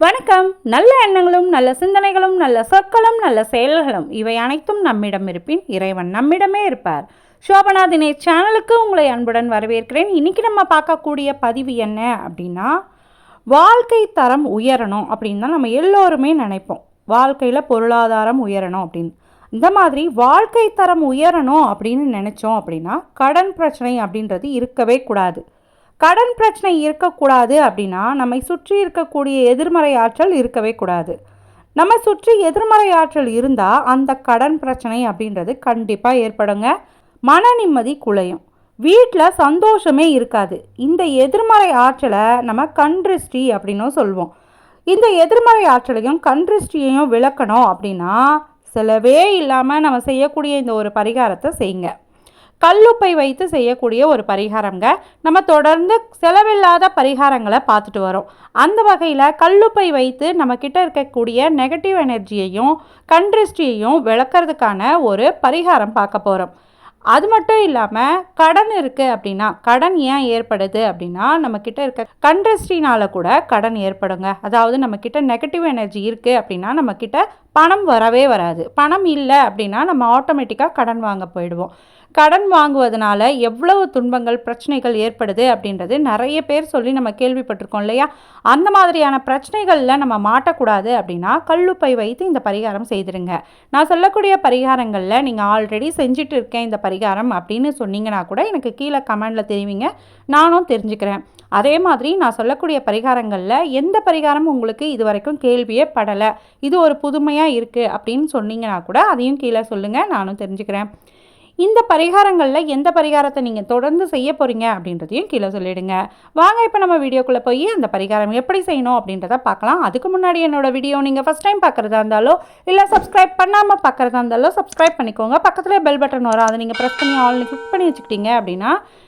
வணக்கம். நல்ல எண்ணங்களும் நல்ல சிந்தனைகளும் நல்ல சொற்களும் நல்ல செயல்களும் இவை அனைத்தும் நம்மிடம் இருப்பின் இறைவன் நம்மிடமே இருப்பார். சோபனா தினேஷ் சேனலுக்கு உங்களை அன்புடன் வரவேற்கிறேன். இன்றைக்கி நம்ம பார்க்கக்கூடிய பதிவு என்ன அப்படின்னா வாழ்க்கை தரம் உயரணும் அப்படின்னு தான் நம்ம எல்லோருமே நினைப்போம். வாழ்க்கையில் பொருளாதாரம் உயரணும் அப்படின்னு. இந்த மாதிரி வாழ்க்கை தரம் உயரணும் அப்படின்னு நினச்சோம் அப்படின்னா கடன் பிரச்சனை அப்படின்றது இருக்கவே கூடாது. கடன் பிரச்சனை இருக்கக்கூடாது அப்படின்னா நம்மை சுற்றி இருக்கக்கூடிய எதிர்மறை ஆற்றல் இருக்கவே கூடாது. நம்ம சுற்றி எதிர்மறை ஆற்றல் இருந்தால் அந்த கடன் பிரச்சனை அப்படின்றது கண்டிப்பாக ஏற்படுங்க. மன நிம்மதி குலையும். வீட்டில் சந்தோஷமே இருக்காது. இந்த எதிர்மறை ஆற்றலை நம்ம கண்திருஷ்டி அப்படின்னும் சொல்லுவோம் இந்த எதிர்மறை ஆற்றலையும் கண்திருஷ்டியையும் விளக்கணும் அப்படின்னா செலவே இல்லாமல் நம்ம செய்யக்கூடிய இந்த ஒரு பரிகாரத்தை செய்யுங்க கல்லுப்பை வைத்து செய்யக்கூடிய ஒரு பரிகாரங்க நம்ம தொடர்ந்து செலவில்லாத பரிகாரங்களை பார்த்துட்டு வரோம். அந்த வகையில் கல்லுப்பை வைத்து நம்ம கிட்ட இருக்கக்கூடிய நெகட்டிவ் எனர்ஜியையும் கண்ட்ரிஸ்டியையும் விளக்கிறதுக்கான ஒரு பரிகாரம் பார்க்க போகிறோம் அது மட்டும் இல்லாமல் கடன் இருக்குது அப்படின்னா கடன் ஏன் ஏற்படுது அப்படின்னா நம்மக்கிட்ட இருக்க கண்ட்ரஸ்டினால் கூட கடன் ஏற்படுங்க. அதாவது நம்மக்கிட்ட நெகட்டிவ் எனர்ஜி இருக்குது அப்படின்னா நம்மக்கிட்ட பணம் வரவே வராது. பணம் இல்லை அப்படின்னா நம்ம ஆட்டோமேட்டிக்காக கடன் வாங்க போயிடுவோம். கடன் வாங்குவதனால எவ்வளவு துன்பங்கள் பிரச்சனைகள் ஏற்படுது அப்படின்றது நிறைய பேர் சொல்லி நம்ம கேள்விப்பட்டிருக்கோம் இல்லையா? அந்த மாதிரியான பிரச்சனைகளில் நம்ம மாட்டக்கூடாது அப்படின்னா கல்லுப்பை வைத்து இந்த பரிகாரம் செய்திருங்க. நான் சொல்லக்கூடிய பரிகாரங்களில் நீங்கள் ஆல்ரெடி செஞ்சுட்டு இருக்கேன் இந்த பரிகாரம் அப்படின்னு சொன்னீங்கன்னா கூட எனக்கு கீழே கமெண்டில் தெரிவிங்க. நானும் தெரிஞ்சுக்கிறேன். அதே மாதிரி நான் சொல்லக்கூடிய பரிகாரங்களில் எந்த பரிகாரம் உங்களுக்கு இது வரைக்கும் கேள்வியே படலை. இது ஒரு புதுமையாக இருக்குது அப்படின்னு சொன்னீங்கன்னா கூட அதையும் கீழே சொல்லுங்கள் நானும் தெரிஞ்சுக்கிறேன். இந்த பரிகாரங்களில் எந்த பரிகாரத்தை நீங்கள் தொடர்ந்து செய்ய போகிறீங்க அப்படின்றதையும் கீழே சொல்லிடுங்க. வாங்க இப்போ நம்ம வீடியோக்குள்ளே போய் அந்த பரிகாரம் எப்படி செய்யணும் அப்படின்றத பார்க்கலாம். அதுக்கு முன்னாடி என்னோட வீடியோ நீங்கள் ஃபஸ்ட் டைம் பார்க்குறதா இருந்தாலோ இல்லை சப்ஸ்கிரைப் பண்ணாமல் பார்க்குறதா இருந்தாலோ சப்ஸ்கிரைப் பண்ணிக்கோங்க. பக்கத்தில் பெல் பட்டன் வரும் அதை நீங்கள் ப்ரெஸ் பண்ணி ஆல் கிளிக் பண்ணி வச்சுக்கிட்டீங்க அப்படின்னா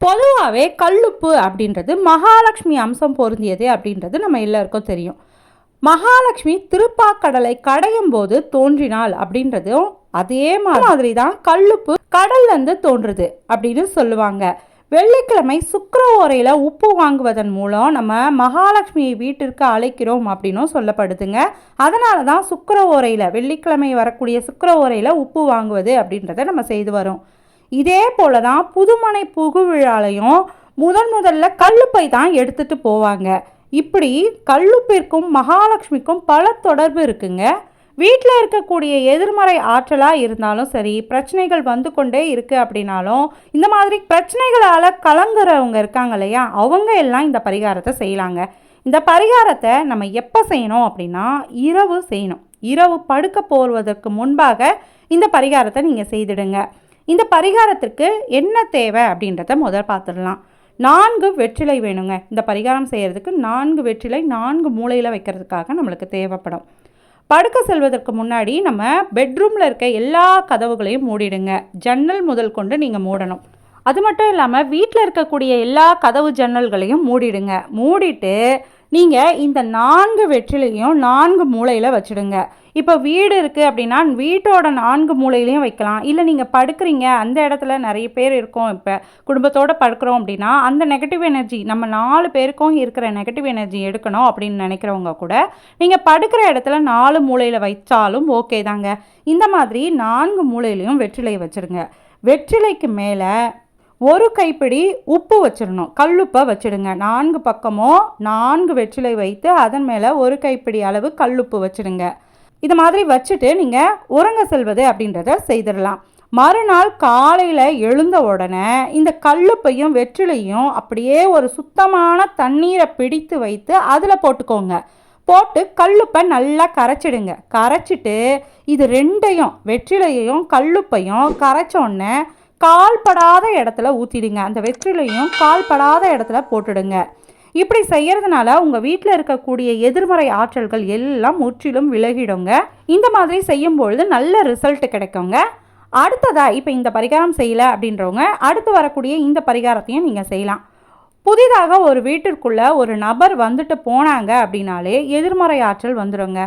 பொதுவாகவே கல்லுப்பு அப்படின்றது மகாலட்சுமி அம்சம் பொருந்தியது அப்படின்றது நம்ம எல்லாருக்கும் தெரியும். மகாலட்சுமி திருப்பாக்கடலை கடையும் போது தோன்றினாள் அப்படின்றதும் அதே மாதிரி தான் கல்லுப்பு கடல்லேருந்து தோன்றுது அப்படின்னு சொல்லுவாங்க. வெள்ளிக்கிழமை சுக்கர ஓரையில் உப்பு வாங்குவதன் மூலம் நம்ம மகாலட்சுமியை வீட்டிற்கு அழைக்கிறோம் அப்படின்னும் சொல்லப்படுதுங்க. அதனால தான் சுக்கர ஓரையில் வெள்ளிக்கிழமை வரக்கூடிய சுக்கர ஓரையில் உப்பு வாங்குவது அப்படின்றத நம்ம செய்து வரோம். இதே போல தான் புதுமனை புகுவிழாலையும் முதன் முதல்ல கல்லுப்பை தான் எடுத்துகிட்டு போவாங்க. இப்படி கல்லுப்பிற்கும் மகாலட்சுமிக்கும் பல தொடர்பு இருக்குங்க. வீட்டில் இருக்கக்கூடிய எதிர்மறை ஆற்றலாக இருந்தாலும் சரி பிரச்சனைகள் வந்து கொண்டே இருக்குது அப்படின்னாலும் இந்த மாதிரி பிரச்சனைகளால் கலங்குறவங்க இருக்காங்க இல்லையா? அவங்க எல்லாம் இந்த பரிகாரத்தை செய்யலாங்க. இந்த பரிகாரத்தை நம்ம எப்போ செய்யணும் அப்படின்னா இரவு செய்யணும். இரவு படுக்க போவதற்கு முன்பாக இந்த பரிகாரத்தை நீங்கள் செய்திடுங்க. இந்த பரிகாரத்திற்கு என்ன தேவை அப்படின்றத முதல் பார்த்துடலாம். நான்கு வெற்றிலை வேணுங்க. இந்த பரிகாரம் செய்கிறதுக்கு நான்கு வெற்றிலை நான்கு மூலையில் வைக்கிறதுக்காக நம்மளுக்கு தேவைப்படும். படுக்க செல்வதற்கு முன்னாடி நம்ம பெட்ரூமில் இருக்க எல்லா கதவுகளையும் மூடிடுங்க. ஜன்னல் முதல் கொண்டு நீங்கள் மூடணும். அது மட்டும் இல்லாமல் வீட்டில் இருக்கக்கூடிய எல்லா கதவு ஜன்னல்களையும் மூடிடுங்க. மூடிட்டு நீங்கள் இந்த நான்கு வெற்றிலையும் நான்கு மூலையில் வச்சுடுங்க. இப்போ வீடு இருக்குது அப்படின்னா வீட்டோட நான்கு மூலையிலையும் வைக்கலாம். இல்லை நீங்கள் படுக்கிறீங்க அந்த இடத்துல நிறைய பேர் இருக்கோம் இப்போ. குடும்பத்தோடு படுக்கிறோம் அப்படின்னா அந்த நெகட்டிவ் எனர்ஜி நம்ம நாலு பேருக்கும் இருக்கிற நெகட்டிவ் எனர்ஜி எடுக்கணும் அப்படின்னு நினைக்கிறவங்க கூட நீங்கள் படுக்கிற இடத்துல நாலு மூலையில் வைச்சாலும் ஓகே தாங்க. இந்த மாதிரி நான்கு மூலையிலையும் வெற்றிலை வச்சுருங்க. வெற்றிலைக்கு மேலே ஒரு கைப்பிடி உப்பு வச்சிடணும். கல்லுப்பை வச்சிடுங்க. நான்கு பக்கமும் நான்கு வெற்றிலை வைத்து அதன் மேலே ஒரு கைப்பிடி அளவு கல்லுப்பு வச்சிடுங்க. இது மாதிரி வச்சுட்டு நீங்கள் உறங்க செல்வது அப்படின்றத செய்திடலாம். மறுநாள் காலையில் எழுந்த உடனே இந்த கல்லுப்பையும் வெற்றிலையும் அப்படியே ஒரு சுத்தமான தண்ணீரை பிடித்து வைத்து அதில் போட்டுக்கோங்க. போட்டு கல்லுப்பை நல்லா கரைச்சிடுங்க. கரைச்சிட்டு இது ரெண்டையும் வெற்றிலையையும் கல்லுப்பையும் கரைச்சோடனே கால்படாத இடத்துல ஊற்றிடுங்க அந்த வெற்றிலையும் கால்படாத இடத்துல போட்டுடுங்க. இப்படி செய்கிறதுனால உங்கள் வீட்டில் இருக்கக்கூடிய எதிர்மறை ஆற்றல்கள் எல்லாம் முற்றிலும் விலகிடுங்க. இந்த மாதிரி செய்யும்பொழுது நல்ல ரிசல்ட் கிடைக்குங்க. அடுத்ததாக இப்போ இந்த பரிகாரம் செய்யலை அப்படின்றவங்க அடுத்து வரக்கூடிய இந்த பரிகாரத்தையும் நீங்கள் செய்யலாம். புதிதாக ஒரு வீட்டிற்குள்ளே ஒரு நபர் வந்துட்டு போனாங்க அப்படின்னாலே எதிர்மறை ஆற்றல் வந்துடுங்க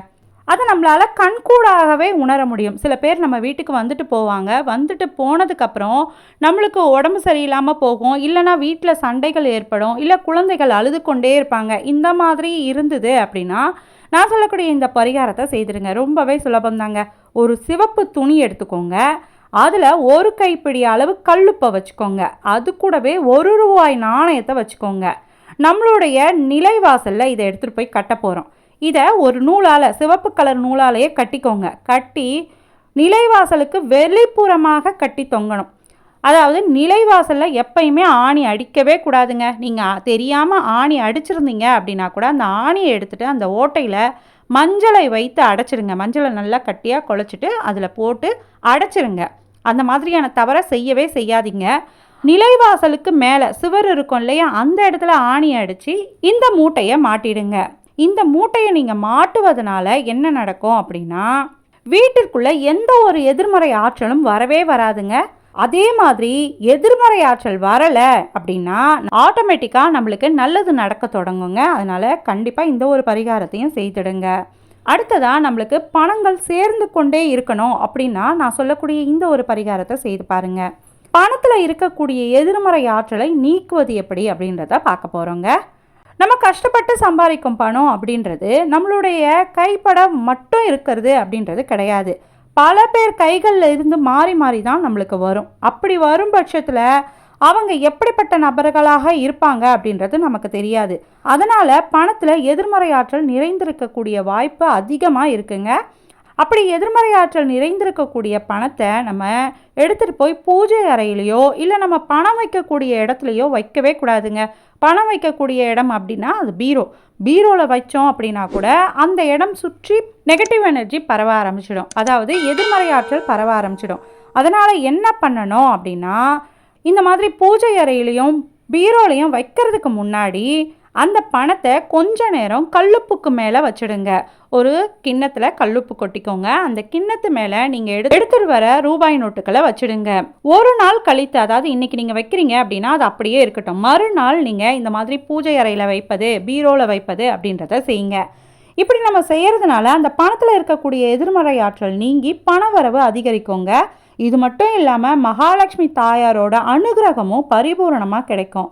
அதை நம்மளால் கண்கூடாகவே உணர முடியும். சில பேர் நம்ம வீட்டுக்கு வந்துட்டு போவாங்க. வந்துட்டு போனதுக்கப்புறம் நம்மளுக்கு உடம்பு சரியில்லாமல் போகும். இல்லைனா வீட்டில் சண்டைகள் ஏற்படும். இல்லை குழந்தைகள் அழுது கொண்டே இருப்பாங்க. இந்த மாதிரி இருந்தது அப்படின்னா நான் சொல்லக்கூடிய இந்த பரிகாரத்தை செய்திருங்க. ரொம்பவே சுலபம்தாங்க. ஒரு சிவப்பு துணி எடுத்துக்கோங்க. அதில் ஒரு கைப்பிடி அளவு கல்லுப்பை வச்சுக்கோங்க. அது கூடவே ஒரு ரூபாய் நாணயத்தை வச்சுக்கோங்க. நம்மளுடைய நிலைவாசலில் இதை எடுத்துகிட்டு போய் கட்ட போகிறோம் இதை ஒரு நூலால் சிவப்பு கலர் நூலாலேயே கட்டிக்கோங்க. கட்டி நிலைவாசலுக்கு வெளிப்புறமாக கட்டி தொங்கணும். அதாவது நிலைவாசலில் எப்பயுமே ஆணி அடிக்கவே கூடாதுங்க. நீங்கள் தெரியாமல் ஆணி அடிச்சிருந்தீங்க அப்படின்னா கூட அந்த ஆணியை எடுத்துகிட்டு அந்த ஓட்டையில் மஞ்சளை வைத்து அடைச்சிருங்க. மஞ்சளை நல்லா கட்டியாக குழச்சிட்டு அதில் போட்டு அடைச்சிருங்க. அந்த மாதிரியான தவறை செய்யவே செய்யாதீங்க. நிலைவாசலுக்கு மேலே சுவர் இருக்கும் இல்லையா? அந்த இடத்துல ஆணி அடித்து இந்த மூட்டையை மாட்டிடுங்க. இந்த மூட்டையை நீங்கள் மாட்டுவதனால என்ன நடக்கும் அப்படின்னா வீட்டிற்குள்ளே எந்த ஒரு எதிர்மறை ஆற்றலும் வரவே வராதுங்க. அதே மாதிரி எதிர்மறை ஆற்றல் வரலை அப்படின்னா ஆட்டோமேட்டிக்காக நம்மளுக்கு நல்லது நடக்க தொடங்குங்க. அதனால் கண்டிப்பாக இந்த ஒரு பரிகாரத்தையும் செய்திடுங்க. அடுத்ததாக நம்மளுக்கு பணங்கள் சேர்ந்து கொண்டே இருக்கணும் அப்படின்னா நான் சொல்லக்கூடிய இந்த ஒரு பரிகாரத்தை செய்து பாருங்க. பணத்தில் இருக்கக்கூடிய எதிர்மறை ஆற்றலை நீக்குவது எப்படி அப்படின்றத பார்க்க போகிறோங்க நம்ம கஷ்டப்பட்டு சம்பாதிக்கும் பணம் அப்படின்றது நம்மளுடைய கைப்படம் மட்டும் இருக்கிறது அப்படின்றது கிடையாது. பல பேர் கைகளில் இருந்து மாறி மாறி தான் நம்மளுக்கு வரும். அப்படி வரும் பட்சத்தில் அவங்க எப்படிப்பட்ட நபர்களாக இருப்பாங்க அப்படின்றது நமக்கு தெரியாது. அதனால் பணத்தில் எதிர்மறை ஆற்றல் நிறைந்திருக்கக்கூடிய வாய்ப்பு அதிகமாக இருக்குங்க. அப்படி எதிர்மறை ஆற்றல் நிறைந்திருக்கக்கூடிய பணத்தை நம்ம எடுத்துகிட்டு போய் பூஜை அறையிலையோ இல்லை நம்ம பணம் வைக்கக்கூடிய இடத்துலையோ வைக்கவே கூடாதுங்க. பணம் வைக்கக்கூடிய இடம் அப்படின்னா அது பீரோ. பீரோவில் வச்சோம் அப்படின்னா கூட அந்த இடம் சுற்றி நெகட்டிவ் எனர்ஜி பரவ ஆரம்பிச்சிடும். அதாவது எதிர்மறை ஆற்றல் பரவ ஆரம்பிச்சிடும். அதனால் என்ன பண்ணணும் அப்படின்னா இந்த மாதிரி பூஜை அறையிலையும் பீரோலையும் வைக்கிறதுக்கு முன்னாடி அந்த பணத்தை கொஞ்ச நேரம் கல்லுப்புக்கு மேலே வச்சுடுங்க. ஒரு கிண்ணத்தில் கல்லுப்பு கொட்டிக்கோங்க. அந்த கிண்ணத்து மேலே நீங்கள் எடு எடுத்துட்டு வர ரூபாய் நோட்டுகளை வச்சுடுங்க. ஒரு நாள் கழித்து அதாவது இன்னைக்கு நீங்கள் வைக்கிறீங்க அப்படின்னா அது அப்படியே இருக்கட்டும். மறுநாள் நீங்கள் இந்த மாதிரி பூஜை அறையில் வைப்பது பீரோவில் வைப்பது அப்படின்றத செய்யுங்க. இப்படி நம்ம செய்கிறதுனால அந்த பணத்தில் இருக்கக்கூடிய எதிர்மறை ஆற்றல் நீங்கி பணவரவு அதிகரிக்குங்க. இது மட்டும் இல்லாமல் மகாலட்சுமி தாயாரோட அனுகிரகமும் பரிபூரணமாக கிடைக்கும்.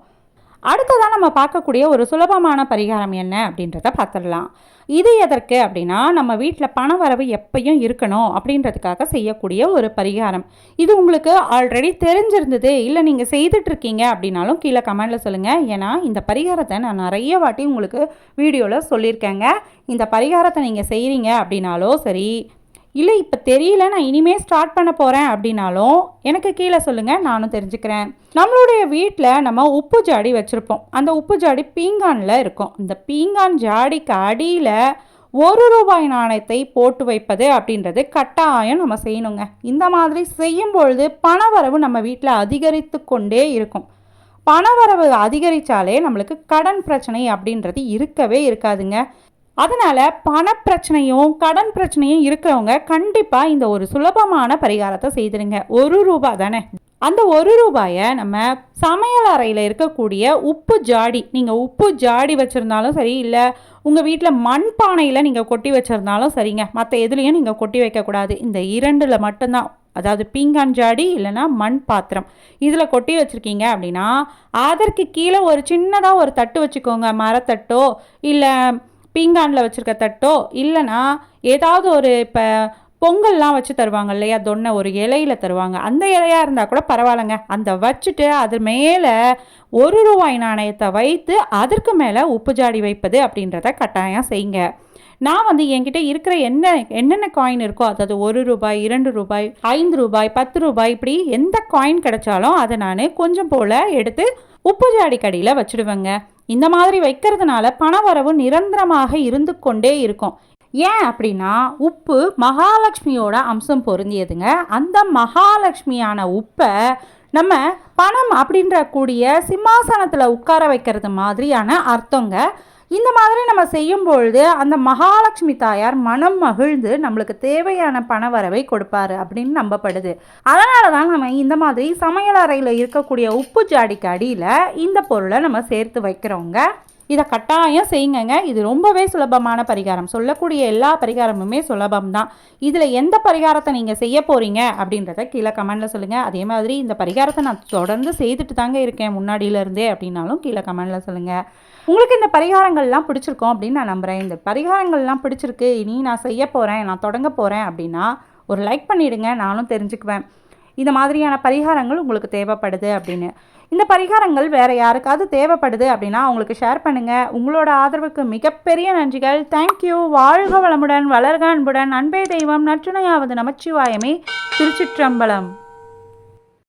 அடுத்ததாக நம்ம பார்க்கக்கூடிய ஒரு சுலபமான பரிகாரம் என்ன அப்படின்றத பார்த்துடலாம். இது எதற்கு அப்படின்னா நம்ம வீட்டில் பண வரவு எப்பயும் இருக்கணும் அப்படின்றதுக்காக செய்யக்கூடிய ஒரு பரிகாரம். இது உங்களுக்கு ஆல்ரெடி தெரிஞ்சிருந்தது இல்லை நீங்கள் செய்துட்ருக்கீங்க அப்படின்னாலும் கீழே கமெண்டில் சொல்லுங்கள் ஏன்னா இந்த பரிகாரத்தை நான் நிறைய வாட்டி உங்களுக்கு வீடியோவில் சொல்லியிருக்கேங்க. இந்த பரிகாரத்தை நீங்கள் செய்கிறீங்க அப்படின்னாலோ சரி இல்லை இப்போ தெரியல நான் இனிமே ஸ்டார்ட் பண்ண போகிறேன் அப்படின்னாலும் எனக்கு கீழே சொல்லுங்கள் நானும் தெரிஞ்சுக்கிறேன். நம்மளுடைய வீட்டில் நம்ம உப்பு ஜாடி வச்சுருப்போம். அந்த உப்பு ஜாடி பீங்கானில் இருக்கும். இந்த பீங்கான் ஜாடிக்கு அடியில் ஒரு ரூபாய் நாணயத்தை போட்டு வைப்பது அப்படின்றது கட்டாயம் நம்ம செய்யணுங்க. இந்த மாதிரி செய்யும் பொழுது பணவரவு நம்ம வீட்டில் அதிகரித்து கொண்டே இருக்கும். பணவரவு அதிகரித்தாலே நம்மளுக்கு கடன் பிரச்சனை அப்படின்றது இருக்கவே இருக்காதுங்க. அதனால் பணப்பிரச்சனையும் கடன் பிரச்சனையும் இருக்கிறவங்க கண்டிப்பாக இந்த ஒரு சுலபமான பரிகாரத்தை செய்திருங்க. ஒரு ரூபா தானே? அந்த ஒரு ரூபாயை நம்ம சமையல் அறையில் இருக்கக்கூடிய உப்பு ஜாடி நீங்கள் உப்பு ஜாடி வச்சுருந்தாலும் சரி இல்லை உங்கள் வீட்டில் மண் பானையில் நீங்கள் கொட்டி வச்சுருந்தாலும் சரிங்க. மற்ற எதுலேயும் நீங்கள் கொட்டி வைக்கக்கூடாது இந்த இரண்டில் மட்டும்தான். அதாவது பீங்கான் ஜாடி இல்லைன்னா மண் பாத்திரம். இதில் கொட்டி வச்சுருக்கீங்க அப்படின்னா அதற்கு கீழே ஒரு சின்னதாக ஒரு தட்டு வச்சுக்கோங்க. மரத்தட்டோ இல்லை பீங்கானில் வச்சுருக்க தட்டோ இல்லைனா ஏதாவது ஒரு இப்போ பொங்கல்லாம் வச்சு தருவாங்க இல்லையா? தொன்னை ஒரு இலையில தருவாங்க. அந்த இலையாக இருந்தால் கூட பரவாயில்லைங்க. அந்த வச்சுட்டு அது மேலே ஒரு ரூபாய் நாணயத்தை வைத்து அதற்கு மேலே உப்பு ஜாடி வைப்பது அப்படின்றத கட்டாயம் செய்யுங்க. நான் வந்து என்கிட்ட இருக்கிற என்ன என்னென்ன காயின் இருக்கோ அதாவது ஒரு ரூபாய் இரண்டு ரூபாய் ஐந்து ரூபாய் பத்து ரூபாய் இப்படி எந்த காயின் கிடைச்சாலும் அதை நான் கொஞ்சம் போல் எடுத்து உப்பு ஜாடி கடியில் வச்சுடுவேங்க. இந்த மாதிரி வைக்கிறதுனால பணவரவு நிரந்தரமாக இருந்து கொண்டே இருக்கும். ஏன் அப்படின்னா உப்பு மகாலட்சுமியோட அம்சம் பொருந்தியதுங்க. அந்த மகாலட்சுமியான உப்பை நம்ம பணம் அப்படின்ற கூடிய சிம்மாசனத்தில் உட்கார வைக்கிறது மாதிரியான அர்த்தங்க. இந்த மாதிரி நம்ம செய்யும் பொழுது அந்த மகாலட்சுமி தாயார் மனம் மகிழ்ந்து நம்மளுக்கு தேவையான பண வரவை கொடுப்பாரு அப்படின்னு நம்பப்படுது. அதனால தான் நம்ம இந்த மாதிரி சமையல் அறையில் இருக்கக்கூடிய உப்பு ஜாடிக்கு அடியில் இந்த பொருளை நம்ம சேர்த்து வைக்கிறோங்க. இதை கட்டாயம் செய்யுங்கங்க. இது ரொம்பவே சுலபமான பரிகாரம். சொல்லக்கூடிய எல்லா பரிகாரமுமே சுலபம் தான் இதில் எந்த பரிகாரத்தை நீங்கள் செய்ய போகிறீங்க அப்படின்றத கீழே கமெண்டில் சொல்லுங்கள் அதே மாதிரி இந்த பரிகாரத்தை நான் தொடர்ந்து செய்துட்டு தாங்க இருக்கேன் முன்னாடியிலேருந்தே அப்படின்னாலும் கீழே கமெண்டில் சொல்லுங்கள் உங்களுக்கு இந்த பரிகாரங்கள்லாம் பிடிச்சிருக்கோம் அப்படின்னு நான் நம்புகிறேன் இந்த பரிகாரங்கள்லாம் பிடிச்சிருக்கு. இனி நான் செய்ய போகிறேன் நான் தொடங்க போகிறேன் அப்படின்னா ஒரு லைக் பண்ணிவிடுங்க நானும் தெரிஞ்சுக்குவேன். இந்த மாதிரியான பரிகாரங்கள் உங்களுக்கு தேவைப்படுது அப்படின்னு. இந்த பரிகாரங்கள் வேறு யாருக்காவது தேவைப்படுது அப்படின்னா அவங்களுக்கு ஷேர் பண்ணுங்கள் உங்களோட ஆதரவுக்கு மிகப்பெரிய நன்றிகள். தேங்க்யூ வாழ்க வளமுடன் வளர்க அன்புடன். அன்பே தெய்வம் நற்றுணையாவது நமச்சிவாயமே. திருச்சிற்றம்பலம்.